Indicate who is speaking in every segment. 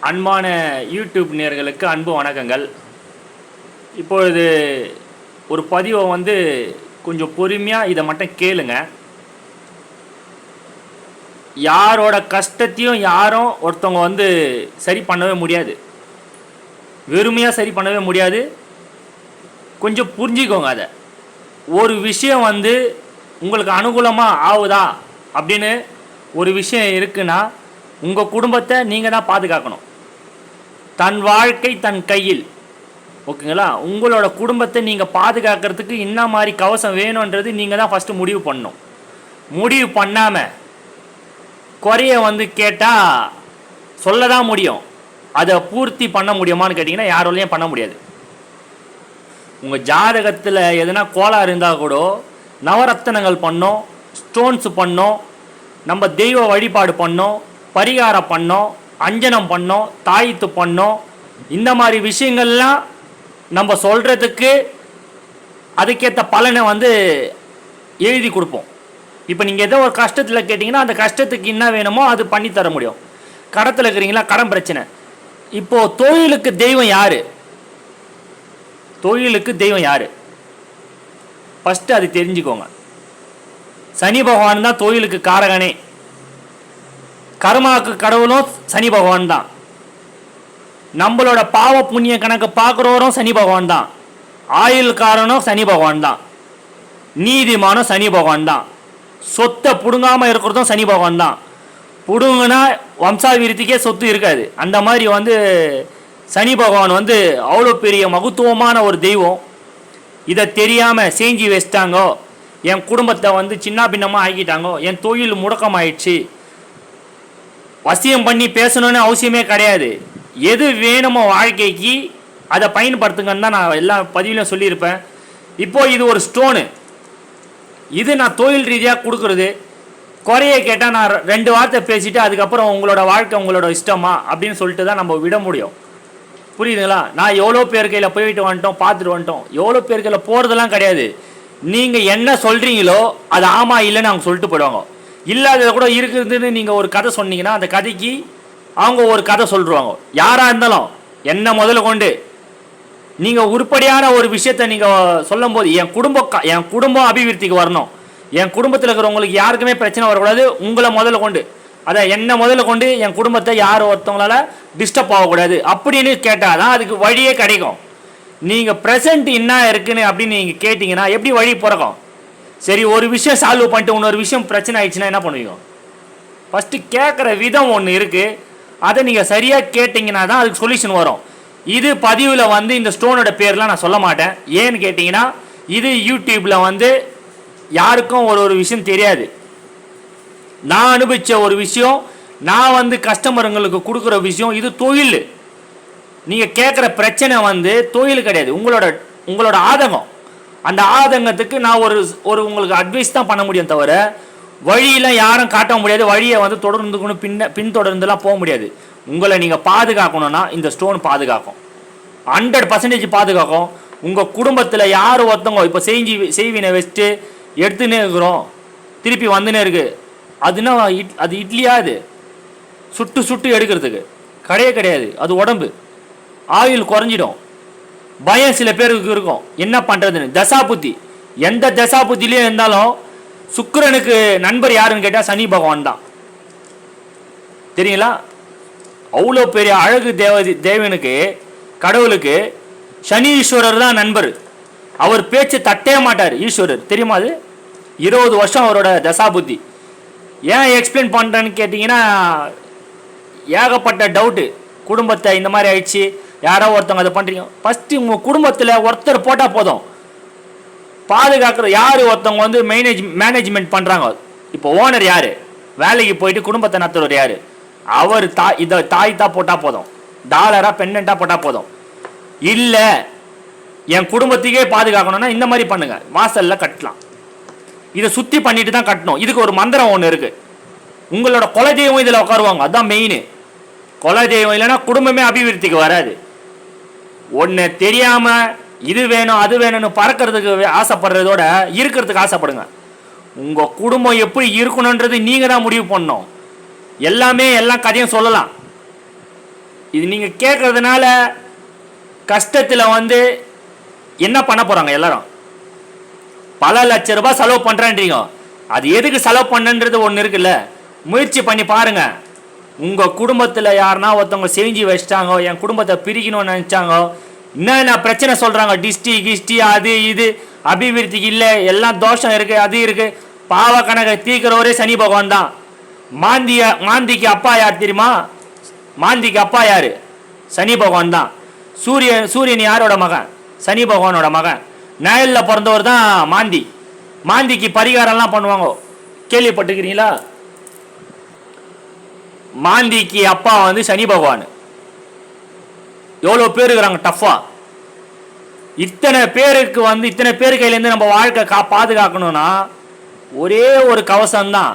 Speaker 1: அன்பான யூடியூப் நேர்களுக்கு அன்பு வணக்கங்கள். இப்பொழுது ஒரு பதிவை வந்து கொஞ்சம் பொறுமையாக இதை மட்டும் கேளுங்க. யாரோட கஷ்டத்தையும் யாரும் ஒருத்தவங்க வந்து சரி பண்ணவே முடியாது. வெறுமையாக சரி பண்ணவே முடியாது. கொஞ்சம் புரிஞ்சுக்கோங்க அதை. ஒரு விஷயம் வந்து உங்களுக்கு அனுகூலமாக ஆகுதா அப்படின்னு ஒரு விஷயம் இருக்குன்னா உங்கள் குடும்பத்தை நீங்கள் தான் பாதுகாக்கணும். தன் வாழ்க்கை தன் கையில். ஓகேங்களா? உங்களோட குடும்பத்தை நீங்கள் பாதுகாக்கிறதுக்கு என்ன மாதிரி கவசம் வேணுன்றது நீங்கள் தான் ஃபஸ்ட்டு முடிவு பண்ணணும். முடிவு பண்ணாமல் குறைய வந்து கேட்டால் சொல்ல தான் முடியும். அதை பூர்த்தி பண்ண முடியுமான்னு கேட்டிங்கன்னா யாரோலையும் பண்ண முடியாது. உங்கள் ஜாதகத்தில் எதனா கோளாறு இருந்தால் கூட நவரத்தனங்கள் பண்ணோம் ஸ்டோன்ஸ் பண்ணோம் நம்ம தெய்வ வழிபாடு பண்ணோம் பரிகாரம் பண்ணோம் அஞ்சனம் பண்ணோம் தாயித்து பண்ணோம். இந்த மாதிரி விஷயங்கள்லாம் நம்ம சொல்கிறதுக்கு அதுக்கேற்ற பலனை வந்து எழுதி கொடுப்போம். இப்போ நீங்கள் ஏதோ ஒரு கஷ்டத்தில் கேட்டிங்கன்னா அந்த கஷ்டத்துக்கு என்ன வேணுமோ அது பண்ணி தர முடியும். கடத்தில் இருக்கிறீங்களா கடன் பிரச்சனை. இப்போது தொழிலுக்கு தெய்வம் யார்? தொழிலுக்கு தெய்வம் யார்? ஃபஸ்ட்டு அது தெரிஞ்சுக்கோங்க. சனி பகவான் தான் தொழிலுக்கு காரகனே. கர்மாவுக்கு கடவுளும் சனி பகவான் தான். நம்மளோட பாவ புண்ணிய கணக்கு பார்க்குறவரும் சனி பகவான் தான். ஆயுள்காரனும் சனி பகவான் தான். நீதிமானும் சனி பகவான் தான். சொத்தை பிடுங்காமல் இருக்கிறதும் சனி பகவான் தான். பிடுங்குனா வம்சாவிருத்திக்கே சொத்து இருக்காது. அந்த மாதிரி வந்து சனி பகவான் வந்து அவ்வளோ பெரிய மகத்துவமான ஒரு தெய்வம். இதை தெரியாமல் செஞ்சு வச்சிட்டாங்கோ என் குடும்பத்தை வந்து சின்ன பின்னமாக ஆக்கிட்டாங்கோ என் தொழில் முடக்கமாயிடுச்சு. வசியம் பண்ணி பேசணும்னு அவசியமே கிடையாது. எது வேணுமோ வாழ்க்கைக்கு அதை பயன்படுத்துங்கன்னு தான் நான் எல்லா பதிவிலும் சொல்லியிருப்பேன். இப்போது இது ஒரு ஸ்டோனு. இது நான் தொழில் ரீதியாக கொடுக்குறது. குறைய கேட்டால் நான் ரெண்டு வார்த்தை பேசிவிட்டு அதுக்கப்புறம் உங்களோட வாழ்க்கை உங்களோட இஷ்டமா அப்படின்னு சொல்லிட்டு தான் நம்ம விட முடியும். புரியுதுங்களா? நான் எவ்வளோ பேர் கையில் போயிட்டு வந்துட்டோம் பார்த்துட்டு வந்துட்டோம். எவ்வளோ பேர் கையில் போகிறதெல்லாம் கிடையாது. நீங்கள் என்ன சொல்கிறீங்களோ அது ஆமாம் இல்லைன்னு அவங்க சொல்லிட்டு போயிடுவாங்க. இல்லாதது கூட இருக்குதுன்னு நீங்கள் ஒரு கதை சொன்னீங்கன்னா அந்த கதைக்கு அவங்க ஒரு கதை சொல்லிடுவாங்க யாராக இருந்தாலும் என்ன முதல்ல கொண்டு. நீங்கள் உருப்படியான ஒரு விஷயத்த நீங்கள் சொல்லும் போது என் குடும்பம் க- என் குடும்பம் அபிவிருத்திக்கு வரணும். என் குடும்பத்தில் இருக்கிறவங்களுக்கு யாருக்குமே பிரச்சனை வரக்கூடாது. உங்களை முதல்ல கொண்டு. அதை என்ன முதல்ல கொண்டு என் குடும்பத்தை யார் ஒருத்தவங்களால டிஸ்டர்ப் ஆகக்கூடாது அப்படின்னு கேட்டால் தான் அதுக்கு வழியே கிடைக்கும். நீங்கள் ப்ரெசன்ட் என்ன இருக்குன்னு அப்படின்னு நீங்கள் கேட்டிங்கன்னா எப்படி வழி பிறக்கும்? சரி ஒரு விஷயம் சால்வ் பண்ணிட்டு இன்னொரு விஷயம் பிரச்சனை ஆயிடுச்சுன்னா என்ன பண்ணுவீங்க? ஃபஸ்ட்டு கேட்குற விதம் ஒன்று இருக்குது அதை நீங்கள் சரியாக கேட்டிங்கன்னா தான் அதுக்கு சொல்யூஷன் வரும். இது பதிவில் வந்து இந்த ஸ்டோனோட பேர்லாம் நான் சொல்ல மாட்டேன். ஏன்னு கேட்டிங்கன்னா இது யூடியூப்பில் வந்து யாருக்கும் ஒரு ஒரு விஷயம் தெரியாது. நான் அனுபவித்த ஒரு விஷயம் நான் வந்து கஸ்டமருங்களுக்கு கொடுக்குற விஷயம் இது தொழில். நீங்கள் கேட்குற பிரச்சனை வந்து தொழில் கிடையாது. உங்களோட உங்களோட ஆதங்கம் அந்த ஆதங்கத்துக்கு நான் ஒரு ஒரு உங்களுக்கு அட்வைஸ் தான் பண்ண முடியும் தவிர வழியெல்லாம் யாரும் காட்ட முடியாது. வழியை வந்து தொடர்ந்துக்கணும் பின்ன பின்தொடர்ந்துலாம் போக முடியாது. உங்களை நீங்கள் பாதுகாக்கணும்னா இந்த ஸ்டோன் பாதுகாக்கும். ஹண்ட்ரட் பர்சன்டேஜ் பாதுகாக்கும். உங்கள் குடும்பத்தில் யார் ஒருத்தவங்க இப்போ செஞ்சு செய்வினை வச்சுட்டு எடுத்துனே இருக்கிறோம். திருப்பி வந்துனே இருக்கு. அதுனா இட் அது இட்லியா அது சுட்டு சுட்டு எடுக்கிறதுக்கு. கிடையவே கிடையாது. அது உடம்பு. ஆயுள் குறைஞ்சிடும். பயம் சில பேருக்கு இருக்கும். என்ன பண்ணுறதுன்னு தசா புத்தி எந்த தசா புத்திலையும் இருந்தாலும் சுக்கரனுக்கு நண்பர் யாருன்னு கேட்டால் சனி பகவான் தான். தெரியுங்களா? அவ்வளோ பெரிய அழகு தேவதி தேவனுக்கு கடவுளுக்கு சனி ஈஸ்வரர் தான் நண்பர். அவர் பேச்சு தட்டே மாட்டார் ஈஸ்வரர். தெரியுமா அது? இருபது வருஷம் அவரோட தசா புத்தி ஏன் எக்ஸ்பிளைன் பண்ணுறேன்னு கேட்டிங்கன்னா ஏகப்பட்ட டவுட்டு குடும்பத்தை இந்த மாதிரி ஆயிடுச்சு. யாரோ ஒருத்தவங்க அதை பண்ணுறீங்க ஃபஸ்ட்டு உங்கள் குடும்பத்தில் ஒருத்தர் போட்டால் போதும். பாதுகாக்கிற யார் ஒருத்தவங்க வந்து மேனேஜ் மேனேஜ்மெண்ட் பண்ணுறாங்க இப்போ ஓனர் யார்? வேலைக்கு போயிட்டு குடும்பத்தை நடத்துறவர் யார்? அவர் தா இதை தாய் தான் போட்டால் போதும். டாலராக பெண்ணண்டாக போட்டால் போதும். இல்லை என் குடும்பத்துக்கே பாதுகாக்கணும்னா இந்த மாதிரி பண்ணுங்கள் வாசலில் கட்டலாம். இதை சுற்றி பண்ணிட்டு தான் கட்டணும். இதுக்கு ஒரு மந்திரம் ஒன்று இருக்குது உங்களோட குலதெய்வம் இதில் உட்காருவாங்க. அதுதான் மெயின் குலதெய்வம் இல்லைன்னா குடும்பமே அபிவிருத்திக்கு வராது. ஒன்று தெரியாமல் இது வேணும் அது வேணும்னு பறக்கிறதுக்கு ஆசைப்படுறதோட இருக்கிறதுக்கு ஆசைப்படுங்க. உங்கள் குடும்பம் எப்படி இருக்கணுன்றது நீங்கள் தான் முடிவு பண்ணணும். எல்லாமே எல்லா கதையும் சொல்லலாம். இது நீங்கள் கேட்கறதுனால கஷ்டத்தில் வந்து என்ன பண்ண போகிறாங்க எல்லாரும்? பல லட்ச ரூபாய் செலவு பண்ணுறேன்றீங்க அது எதுக்கு செலவு பண்ணுன்றது ஒன்று இருக்குல்ல. முயற்சி பண்ணி பாருங்கள் உங்கள் குடும்பத்தில் யாருன்னா ஒருத்தவங்க செஞ்சு வச்சிட்டாங்கோ என் குடும்பத்தை பிரிக்கணும்னு நினச்சாங்கோ என்னென்ன பிரச்சனை சொல்கிறாங்க டிஸ்டி கிஸ்டி அது இது அபிவிருத்திக்கு இல்லை எல்லாம் தோஷம் இருக்குது அது இருக்குது பாவ கணக்கை தீர்க்கிறவரே சனி பகவான் தான். மாந்திய மாந்திக்கு அப்பா யார் தெரியுமா? மாந்திக்கு அப்பா யார்? சனி பகவான் தான். சூரியன் சூரியன் யாரோட மகன்? சனி பகவானோட மகன். நயலில் பிறந்தவர் தான் மாந்தி. மாந்திக்கு பரிகாரம்லாம் பண்ணுவாங்க. கேள்விப்பட்டுக்கிறீங்களா மாந்திக்கு அப்பா வந்து சனி பகவான். எவ்வளோ பேர் இருக்கிறாங்க டஃப்பாக இத்தனை பேருக்கு வந்து இத்தனை பேர் கையிலேருந்து நம்ம வாழ்க்கை கா பாதுகாக்கணும்னா ஒரே ஒரு கவசம் தான்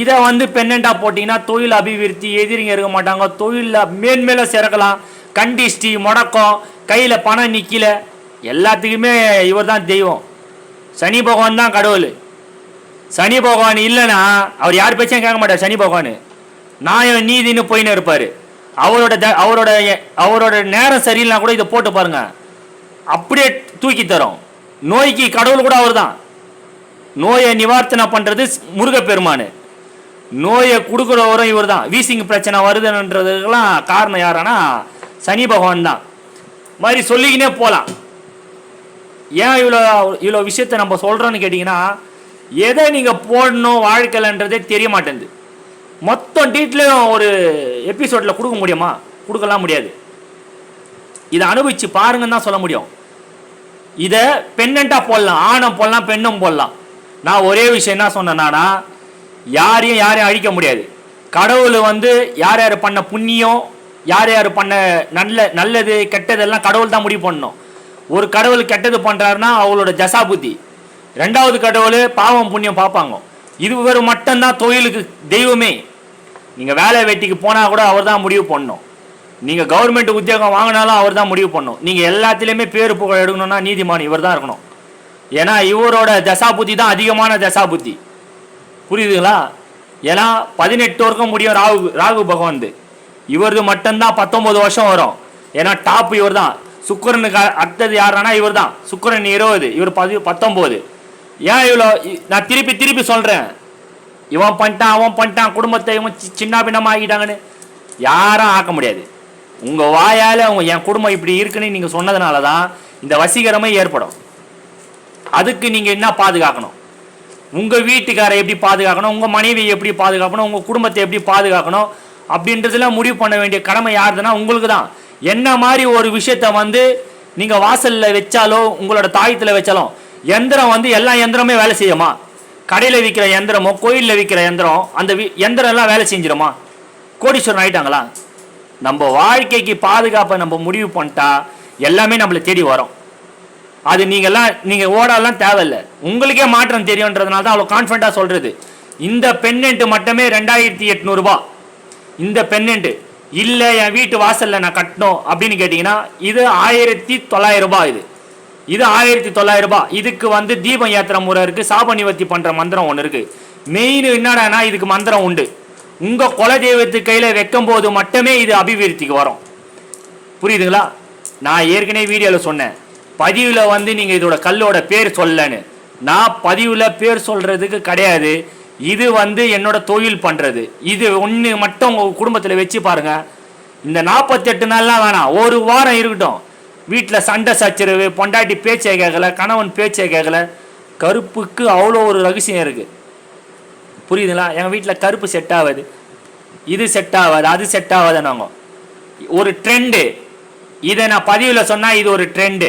Speaker 1: இதை வந்து பெண்ணண்டா போட்டிங்கன்னா தொழில் அபிவிருத்தி எதிரிங்க இருக்க மாட்டாங்க. தொழிலில் மேன்மேல சிறக்கலாம். கண்டிஷ்டி முடக்கம். கையில் பணம் நிற்கல எல்லாத்துக்குமே இவர் தான் தெய்வம். சனி பகவான் தான் கடவுள். சனி பகவான் இல்லைன்னா அவர் யார் பேச்சும் கேட்க மாட்டார் சனி பகவான். நியாயம் நீதின்னு போயின்னு இருப்பார். அவரோட த- அவரோட அவரோட நேரம் சரியில்லைனா கூட இதை போட்டு பாருங்க. அப்படியே தூக்கி தரும். நோய்க்கு கடவுள் கூட அவர் தான் நோயை நிவார்த்தனை பண்ணுறது முருகப்பெருமான். நோயை கொடுக்குறவரும் இவர் தான் வீசிங் பிரச்சனை வருதுன்றதுக்கெல்லாம் காரணம் யாருன்னா சனி பகவான் தான். மாதிரி சொல்லிக்கினே போகலாம் ஏன் இவ்வளோ இவ்வளோ விஷயத்த நம்ம சொல்கிறோன்னு கேட்டிங்கன்னா எதை நீங்கள் போடணும் வாழ்க்கலைன்றதே தெரிய மாட்டேங்குது. மொத்தம் டீட்டெயிலும் ஒரு எபிசோடில் கொடுக்க முடியுமா? கொடுக்கலாம் முடியாது. இதை அனுபவிச்சு பாருங்கன்னு தான் சொல்ல முடியும். இதை பெண்ணண்டாக போடலாம். ஆணும் போடலாம் பெண்ணும் போடலாம். நான் ஒரே விஷயம் என்ன சொன்னேன்னா யாரையும் யாரையும் அழிக்க முடியாது. கடவுள் வந்து யார் யார் பண்ண புண்ணியம் யார் யார் பண்ண நல்ல நல்லது கெட்டதெல்லாம் கடவுள் தான் முடிவு பண்ணணும். ஒரு கடவுள் கெட்டது பண்ணுறாருன்னா அவளோட ஜசா புத்தி. ரெண்டாவது கடவுள் பாவம் புண்ணியம் பார்ப்பாங்க. இது ஒரு மட்டும்தான் தொழிலுக்கு தெய்வமே. நீங்கள் வேலை வெட்டிக்கு போனால் கூட அவர் தான் முடிவு பண்ணணும். நீங்கள் கவர்மெண்ட் உத்தியோகம் வாங்கினாலும் அவர் தான் முடிவு பண்ணணும். நீங்கள் எல்லாத்துலேயுமே பேர் புகழ் எடுக்கணும்னா நீதிமான் இவர் தான் இருக்கணும். ஏன்னா இவரோட தசா புத்தி தான் அதிகமான தசா புத்தி புரியுதுங்களா? ஏன்னா பதினெட்டு வருஷம் முடியும் ராகு ராகு பகவான்து இவரது மட்டும்தான் பத்தொம்பது வருஷம் வரும். ஏன்னா டாப் இவர் தான் சுக்கரனுக்கு அடுத்தது யாருன்னா இவர் தான் சுக்கரன் இருபது இவர் பதி பத்தொம்போது ஏன் இவ்வளோ நான் திருப்பி திருப்பி சொல்கிறேன் இவன் பண்ணிட்டான் அவன் பண்ணிட்டான் குடும்பத்தை இவன் சி- சின்ன பின்னமாக ஆகிட்டாங்கன்னு யாரும் ஆக்க முடியாது. உங்கள் வாயால் அவங்க என் குடும்பம் இப்படி இருக்குன்னு நீங்கள் சொன்னதுனால தான் இந்த வசீகரமே ஏற்படும். அதுக்கு நீங்கள் என்ன பாதுகாக்கணும்? உங்கள் வீட்டுக்காரை எப்படி பாதுகாக்கணும்? உங்கள் மனைவியை எப்படி பாதுகாக்கணும்? உங்கள் குடும்பத்தை எப்படி பாதுகாக்கணும்? அப்படின்றதுலாம் முடிவு பண்ண வேண்டிய கடமை யாருதுன்னா உங்களுக்கு தான் என்ன மாதிரி ஒரு விஷயத்த வந்து நீங்கள் வாசலில் வச்சாலோ உங்களோட தாயத்தில் வச்சாலும் எந்திரம் வந்து எல்லா எந்திரமே வேலை செய்யுமா? கடையில் விற்கிற எந்திரமோ கோயிலில் விற்கிற எந்திரம் அந்த வி- எந்திரம் எல்லாம் வேலை செஞ்சிருமா கோடீஸ்வரன் ஆயிட்டாங்களா? நம்ம வாழ்க்கைக்கு பாதுகாப்பை நம்ம முடிவு பண்ணிட்டா எல்லாமே நம்மளை தேடி வரும். அது நீங்கள்லாம் நீங்கள் ஓடலாம் தேவையில்லை. உங்களுக்கே மாற்றம் தெரியுன்றதுனால தான் அவ்வளோ கான்ஃபிடண்ட்டாக சொல்கிறது இந்த பெண்ணெண்ட்டு மட்டுமே ரெண்டாயிரத்தி எட்நூறுபா இந்த பெண்ணென்ட்டு இல்லை என் வீட்டு வாசலில் நான் கட்டணும் அப்படின்னு கேட்டிங்கன்னா இது ஆயிரத்தி தொள்ளாயிரம் ரூபாய் இது. இது ஆயிரத்தி தொள்ளாயிரம் ரூபாய். இதுக்கு வந்து தீபம் ஏத்துற முறை இருக்குது சாப நிவர்த்தி பண்ணுற மந்திரம் ஒன்று இருக்குது மெயின் என்னடானா இதுக்கு மந்திரம் உண்டு. உங்கள் குலதெய்வத்து கையில் வைக்கும்போது மட்டுமே இது அபிவிருத்திக்கு வரும். புரியுதுங்களா? நான் ஏற்கனவே வீடியோவில் சொன்னேன். பதிவில் வந்து நீங்கள் இதோட கல்லோட பேர் சொல்லன்னு நான் பதிவில் பேர் சொல்கிறதுக்கு கிடையாது. இது வந்து என்னோட தொழில் பண்ணுறது இது ஒன்று மட்டும் உங்கள் குடும்பத்தில் வச்சு பாருங்கள் இந்த நாற்பத்தெட்டு நாள்லாம் வேணாம். ஒரு வாரம் இருக்கட்டும். வீட்டில் சண்டை சச்சரவு பொண்டாட்டி பேச்சை கேட்கல கணவன் பேச்சை கேட்கல கருப்புக்கு அவ்வளோ ஒரு ரகசியம் இருக்குது புரியுதுங்களா? எங்கள் வீட்டில் கருப்பு செட் ஆகாது இது செட் ஆகாது அது செட் ஆகாதுன்னாங்க. ஒரு ட்ரெண்டு இதை நான் பதிவில் சொன்னால் இது ஒரு ட்ரெண்டு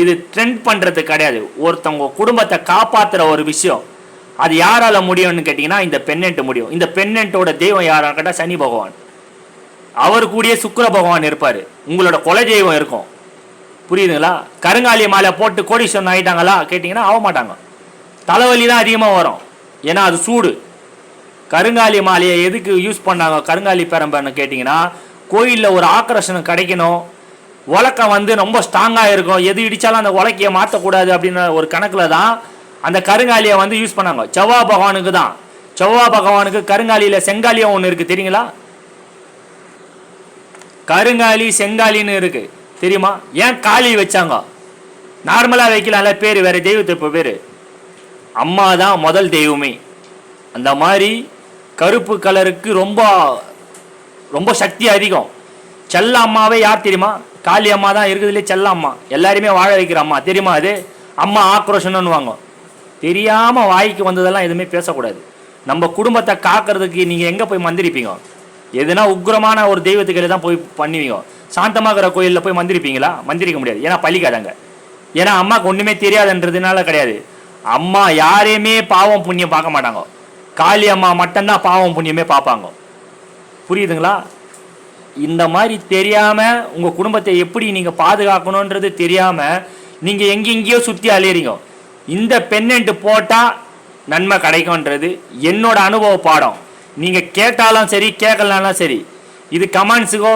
Speaker 1: இது ட்ரெண்ட் பண்ணுறது கிடையாது. ஒருத்தவங்க குடும்பத்தை காப்பாற்றுற ஒரு விஷயம். அது யாரால முடியும்னு கேட்டிங்கன்னா இந்த பெண்ணென்ட் முடியும். இந்த பெண்ணென்ட்டோட தெய்வம் யாராக கேட்டால் சனி பகவான். அவர் கூடயே சுக்கர பகவான் இருப்பார். உங்களோட குல தெய்வம் இருக்கும். புரியுதுங்களா? கருங்காலி மாலை போட்டு கோடீஸ்வரன் ஆகிட்டாங்களா கேட்டிங்கன்னா ஆக மாட்டாங்க தலைவலி தான் அதிகமாக வரும். ஏன்னா அது சூடு. கருங்காலி மாலையை எதுக்கு யூஸ் பண்ணாங்க? கருங்காலி பெரம்பன்னு கேட்டிங்கன்னா கோயிலில் ஒரு ஆக்கர்ஷணம் கிடைக்கணும். உலக்கம் வந்து ரொம்ப ஸ்ட்ராங்காக இருக்கும். எது இடித்தாலும் அந்த உலக்கையை மாற்றக்கூடாது அப்படின்ற ஒரு கணக்கில் தான் அந்த கருங்காலியை வந்து யூஸ் பண்ணாங்க. செவ்வா பகவானுக்கு தான். செவ்வா பகவானுக்கு கருங்காலியில் செங்காலியாக ஒன்று இருக்குது தெரியுங்களா? கருங்காலி செங்காலின்னு இருக்குது தெரியுமா? ஏன் காளி வச்சாங்க? நார்மலாக வைக்கலாம்ல பேர் வேறு தெய்வத்தை இப்போ பேர். அம்மா தான் முதல் தெய்வமே. அந்த மாதிரி கருப்பு கலருக்கு ரொம்ப ரொம்ப சக்தி அதிகம். செல்ல அம்மாவே யார் தெரியுமா? காளி அம்மா தான் இருக்குதுலே செல்ல அம்மா. எல்லாருமே வாழ வைக்கிற அம்மா. தெரியுமா அது? அம்மா ஆக்ரோஷன்னுவாங்க. தெரியாமல் வாய்க்கு வந்ததெல்லாம் எதுவுமே பேசக்கூடாது. நம்ம குடும்பத்தை காக்கிறதுக்கு நீங்கள் எங்கே போய் மந்திரிப்பீங்க? எதுனா உக்ரமான ஒரு தெய்வத்துக்கு தான் போய் பண்ணுவீங்க. சாந்தமாகிற கோயிலில் போய் மந்திரிப்பீங்களா? மந்திரிக்க முடியாது. ஏன்னா பழிக்காதாங்க ஏன்னா அம்மாவுக்கு ஒன்றுமே தெரியாதுன்றதுனால கிடையாது. அம்மா யாரையுமே பாவம் புண்ணியம் பார்க்க மாட்டாங்க. காளி அம்மா மட்டும்தான் பாவம் புண்ணியமே பார்ப்பாங்க. புரியுதுங்களா? இந்த மாதிரி தெரியாமல் உங்கள் குடும்பத்தை எப்படி நீங்கள் பாதுகாக்கணுன்றது தெரியாமல் நீங்கள் எங்கெங்கேயோ சுற்றி அலையிறீங்க. இந்த பெண்ணென்ட்டு போட்டால் நன்மை கிடைக்கும்ன்றது என்னோட அனுபவ பாடம். நீங்கள் கேட்டாலும் சரி கேட்கலனாலும் சரி இது கமெண்ட்ஸுக்கோ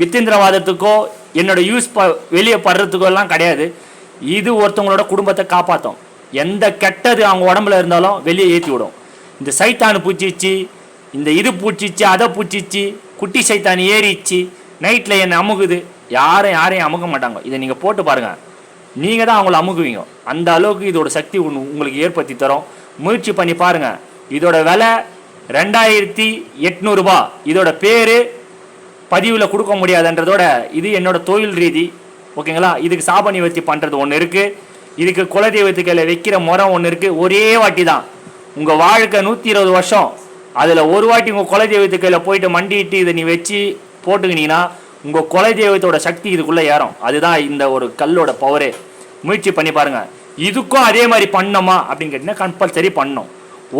Speaker 1: வித்திந்திரவாதத்துக்கோ என்னோட யூஸ் ப வெளியே படுறதுக்கோ எல்லாம் கிடையாது. இது ஒருத்தவங்களோட குடும்பத்தை காப்பாற்றும் எந்த கெட்டது அவங்க உடம்புல இருந்தாலும் வெளியே ஏற்றி விடும். இந்த சைத்தானு பூச்சிச்சு இந்த இது பூச்சிச்சு அதை பூச்சிச்சு குட்டி சைத்தான் ஏறிச்சு நைட்டில் என்னை அமுகுது. யாரும் யாரையும் அமுக மாட்டாங்க. இதை நீங்கள் போட்டு பாருங்கள் நீங்கள் தான் அவங்கள அமுகுவீங்க. அந்த அளவுக்கு இதோட சக்தி உங்களுக்கு ஏற்படுத்தி தரும். முயற்சி பண்ணி பாருங்கள் இதோட விலை ரெண்டாயிரத்தி எட்நூறுபா. இதோட பேர் பதிவில் கொடுக்க முடியாதுன்றதோட இது என்னோட தொழில் ரீதி ஓகேங்களா? இதுக்கு சாப நிவர்த்தி பண்ணுறது ஒன்று இருக்குது இதுக்கு குலதெய்வத்துக்களை வைக்கிற முறை ஒன்று இருக்குது ஒரே வாட்டி தான் உங்கள் வாழ்க்கை நூற்றி இருபது வருஷம். அதில் ஒரு வாட்டி உங்கள் குலதெய்வத்துக்கையில் போயிட்டு மண்டிட்டு இதை நீ வச்சு போட்டுக்கினீங்கன்னா உங்கள் குலதெய்வத்தோட சக்தி இதுக்குள்ளே ஏறும். அதுதான் இந்த ஒரு கல்லோட பவரே முயற்சி பண்ணி பாருங்கள் இதுக்கும் அதே மாதிரி பண்ணோமா அப்படின்னு கேட்டிங்கன்னா கம்பல்சரி பண்ணோம்.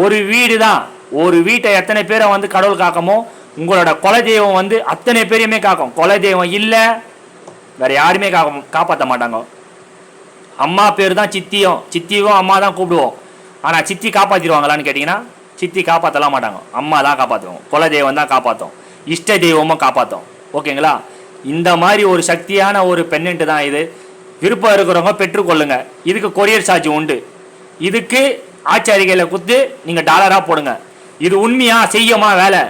Speaker 1: ஒரு வீடு தான் ஒரு வீட்டை எத்தனை பேரை வந்து கடவுள் காக்கமோ உங்களோட குலதெய்வம் வந்து அத்தனை பேரையுமே காக்கும். குலதெய்வம் இல்லை வேற யாருமே காக்க காப்பாற்ற மாட்டாங்க. அம்மா பேர் தான் சித்தியும் சித்தியும் அம்மா தான் கூப்பிடுவோம். ஆனால் சித்தி காப்பாற்றிடுவாங்களான்னு கேட்டிங்கன்னா சித்தி காப்பாற்றலாம் மாட்டாங்க. அம்மா தான் காப்பாற்றுவோம் குலதெய்வம் தான் காப்பாற்றும் இஷ்ட தெய்வமும் காப்பாற்றும் ஓகேங்களா? இந்த மாதிரி ஒரு சக்தியான ஒரு பெண்ணென்ட்டு தான் இது. விருப்பம் இருக்கிறவங்க பெற்றுக்கொள்ளுங்க இதுக்கு கொரியர் சார்ஜ் உண்டு. இதுக்கு ஆச்சாரிகையில் குத்து நீங்கள் டாலராக போடுங்க. இது உண்மையா செய்யுமா வேலை?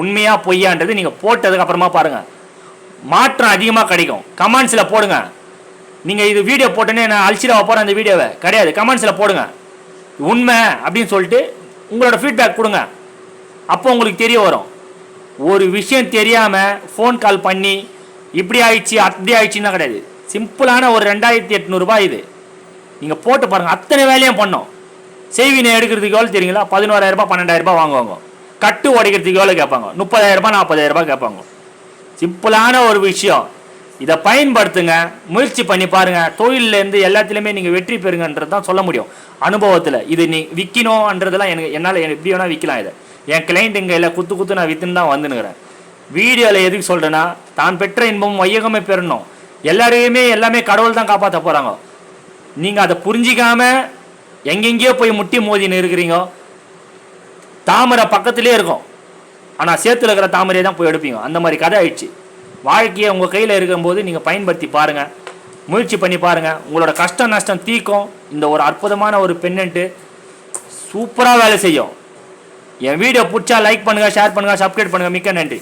Speaker 1: உண்மையா பொய்யான்றது நீங்கள் போட்டதுக்கு அப்புறமா பாருங்கள் மாற்றம் அதிகமாக கிடைக்கும். கமெண்ட்ஸில் போடுங்க. நீங்கள் இது வீடியோ போட்டோன்னே நான் அழிச்சிடவா போகிறேன் அந்த வீடியோவை. கிடையாது. கமெண்ட்ஸில் போடுங்க. உண்மை அப்படின்னு சொல்லிட்டு உங்களோட ஃபீட்பேக் கொடுங்க. அப்போ உங்களுக்கு தெரிய வரும். ஒரு விஷயம் தெரியாமல் ஃபோன் கால் பண்ணி இப்படி ஆயிடுச்சு அப்படி ஆயிடுச்சுன்னா கிடையாது. சிம்பிளான ஒரு ரெண்டாயிரத்தி எட்நூறுபா இது. நீங்கள் போட்டு பாருங்கள் அத்தனை வேலையும் பண்ணோம். செய்வினை எடுக்கிறதுக்கு எவ்வளோ தெரியுங்களா? பதினோராயிரரூபா பன்னெண்டாயிரரூபா வாங்குவாங்க. கட்டு உடைக்கிறதுக்கு எவ்வளோ கேட்பாங்க? முப்பதாயிரரூபா நாற்பதாயிரரூபா கேட்பாங்க. சிம்பிளான ஒரு விஷயம். இதை பயன்படுத்துங்க. முயற்சி பண்ணி பாருங்கள் தொழிலேருந்து இருந்து எல்லாத்துலேயுமே நீங்கள் வெற்றி பெறுங்கன்றது தான் சொல்ல முடியும். அனுபவத்தில் இது நீ விற்கணுன்றதெல்லாம் எனக்கு என்னால் எப்படி வேணால் விற்கலாம் இதை. என் கிளைண்ட்டுங்க இல்லை குத்து குத்து நான் விற்றுன்னு தான் வந்துனுக்கிறேன் வீடியோவில் எதுக்கு சொல்கிறேன்னா தான் பெற்ற இன்பம் வையகமே பெறணும். எல்லாரையுமே எல்லாமே கடவுள் தான் காப்பாற்ற போகிறாங்க நீங்கள் அதை புரிஞ்சிக்காமல் எங்கெங்கேயோ போய் முட்டி மோதின்னு இருக்கிறீங்க தாமரை பக்கத்திலே இருக்கும். ஆனால் சேத்துல இருக்கிற தாமரையை தான் போய் எடுப்பீங்க. அந்த மாதிரி கதை ஆயிடுச்சு. வாழ்க்கையை உங்கள் கையில் இருக்கும்போது நீங்கள் பயன்படுத்தி பாருங்கள் முயற்சி பண்ணி பாருங்கள் உங்களோட கஷ்டம் நஷ்டம் தீக்கும் இந்த ஒரு அற்புதமான ஒரு பெண்ணன்ட்டு சூப்பராக வேலை செய்யும். என் வீடியோ பிடிச்சா லைக் பண்ணுங்கள் ஷேர் பண்ணுங்கள் சப்ஸ்கிரைப் பண்ணுங்கள் மிக்க நன்றி.